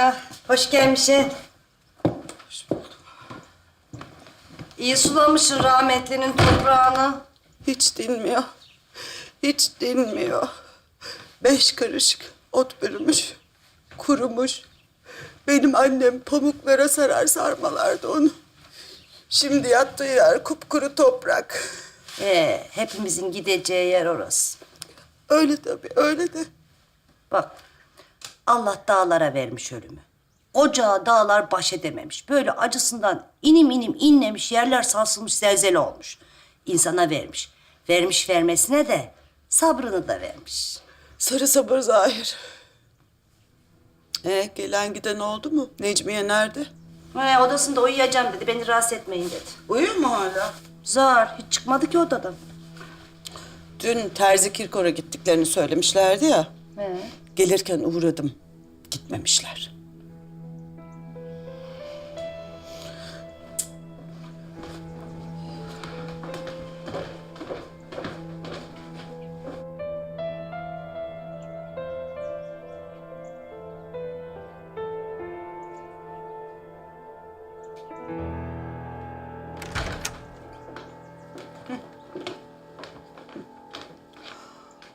Ah, hoş gelmişsin. İyi sulamışsın rahmetlinin toprağını. Hiç dinmiyor. Hiç dinmiyor. Beş karışık ot bürümüş, kurumuş. Benim annem pamuklara sarar sarmalardı onu. Şimdi yattığı yer kupkuru toprak. Ee, hepimizin gideceği yer orası. Öyle tabii, öyle de. Bak, Allah dağlara vermiş ölümü. Ocağa dağlar baş edememiş. Böyle acısından inim inim inlemiş, yerler sarsılmış, zelzele olmuş. İnsana vermiş. Vermiş vermesine de sabrını da vermiş. Sarı sabır zahir. Ee, gelen giden oldu mu? Necmiye nerede? He, odasında uyuyacağım dedi, beni rahatsız etmeyin dedi. Uyuyor mu hala? Zar, hiç çıkmadı ki odadan. Dün Terzi Kirkor'a gittiklerini söylemişlerdi ya. He. Gelirken uğradım. Gitmemişler.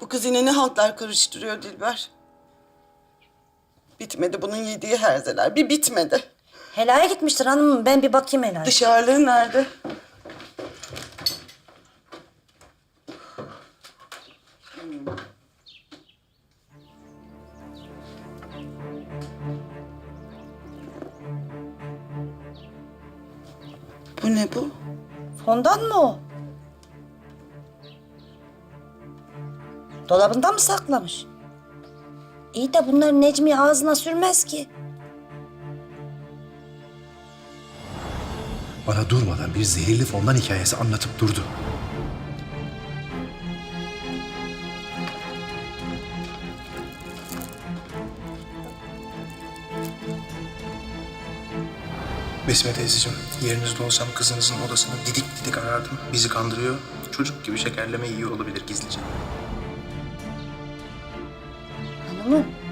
Bu kız yine ne haltlar karıştırıyor Dilber. Bitmedi bunun yediği herzeler. Bir bitmedi. Helaya gitmiştir hanımım, ben bir bakayım helaya. Dışarılığı nerede? Bu ne bu? Fondan mı o? Dolabında mı saklamış? İyi de bunlar Necmi ağzına sürmez ki. Bana durmadan bir zehirli fondan hikayesi anlatıp durdu. Besme teyzeciğim, yerinizde olsam kızınızın odasını didik didik arardım. Bizi kandırıyor. Çocuk gibi şekerleme yiyor olabilir gizlice. Hanımım.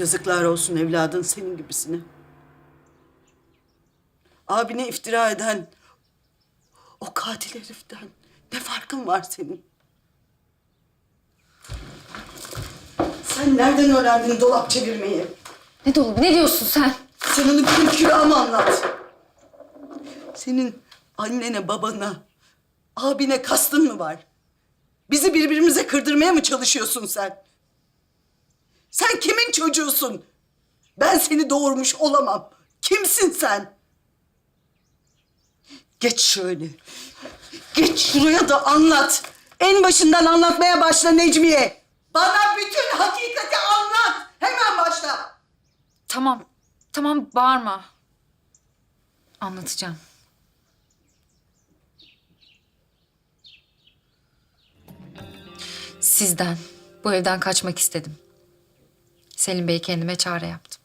Yazıklar olsun evladın senin gibisine. Abine iftira eden o katil heriften ne farkın var senin? Sen nereden öğrendin dolap çevirmeyi? Ne dolabı ne diyorsun sen? Sen onu benim kiramı anlat. Senin annene, babana, abine kastın mı var? Bizi birbirimize kırdırmaya mı çalışıyorsun sen? Sen kimin çocuğusun? Ben seni doğurmuş olamam. Kimsin sen? Geç şöyle. Geç şuraya da anlat. En başından anlatmaya başla Necmiye. Bana bütün hakikati anlat. Hemen başla. Tamam, tamam bağırma. Anlatacağım. Sizden, bu evden kaçmak istedim. Selim Bey'i kendime çare yaptım.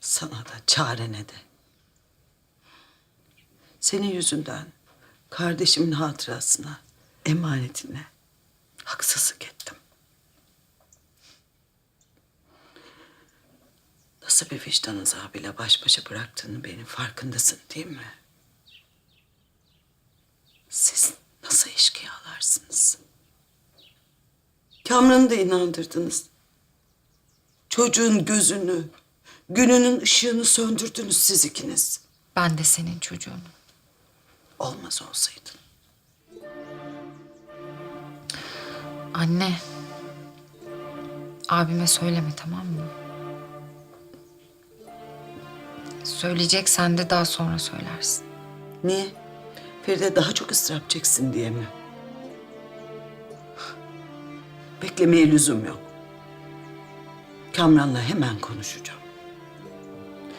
Sana da çare ne de. Senin yüzünden kardeşimin hatırasına, emanetine haksızlık ettim. Nasıl bir vicdan azabıyla baş başa bıraktığını benim farkındasın değil mi? Siz nasıl eşkıyalarsınız? Kamran'ı da inandırdınız. Çocuğun gözünü, gününün ışığını söndürdünüz siz ikiniz. Ben de senin çocuğun. Olmaz olsaydın. Anne. Abime söyleme tamam mı? Söyleyeceksen de daha sonra söylersin. Niye? Feride daha çok ıstırap çeksin diye mi? Beklemeye lüzum yok. Kamran'la hemen konuşacağım.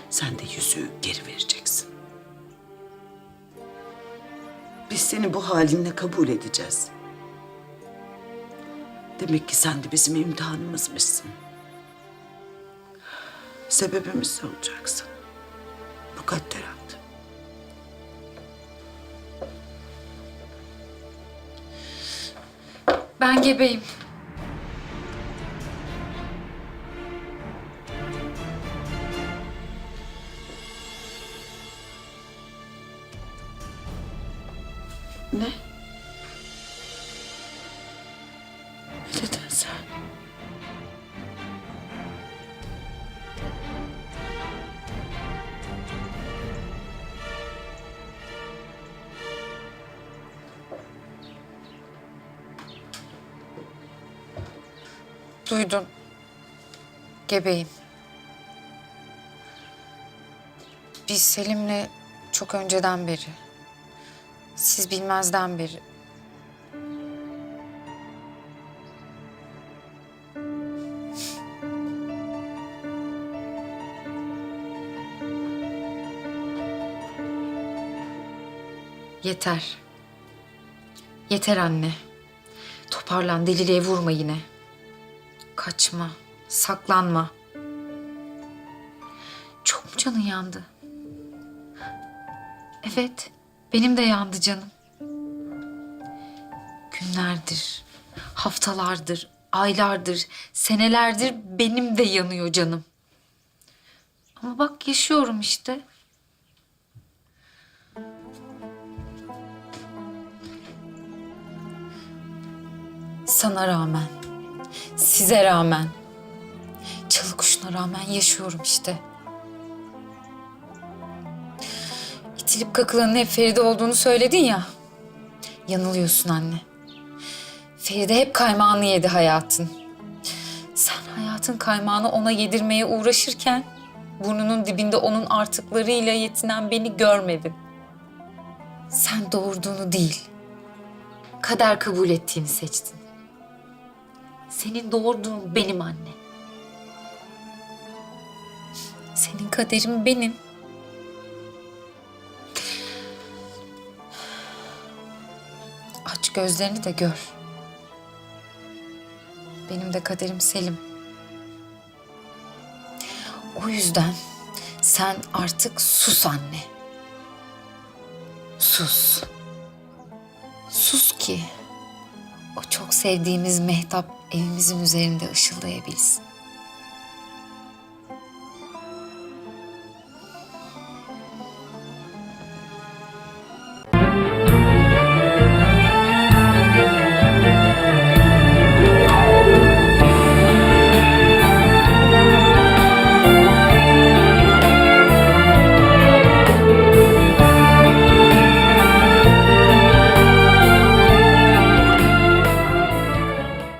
Sen de yüzüğü geri vereceksin. Biz seni bu halinle kabul edeceğiz. Demek ki sen de bizim imtihanımızmışsın. Sebebimiz olacaksın. Mukadderat. Ben gebeyim. Ne? Ne dedin? Duydun. Gebeyim. Biz Selim'le çok önceden beri, siz bilmezden beri Yeter. Yeter anne. Toparlan, deliliğe vurma yine. Kaçma, saklanma. Çok mu canın yandı? Evet, benim de yandı canım. Günlerdir, haftalardır, aylardır, senelerdir benim de yanıyor canım. Ama bak yaşıyorum işte. Sana rağmen, size rağmen, çalı kuşuna rağmen yaşıyorum işte. İtilip kakılanın hep Feride olduğunu söyledin ya. Yanılıyorsun anne. Feride hep kaymağını yedi hayatın. Sen hayatın kaymağını ona yedirmeye uğraşırken burnunun dibinde onun artıklarıyla yetinen beni görmedin. Sen doğurduğunu değil, kader kabul ettiğini seçtin. Senin doğurduğun benim anne. Senin kaderin benim. Gözlerini de gör. Benim de kaderim Selim. O yüzden sen artık sus anne. Sus. Sus ki o çok sevdiğimiz mehtap evimizin üzerinde ışıldayabilsin.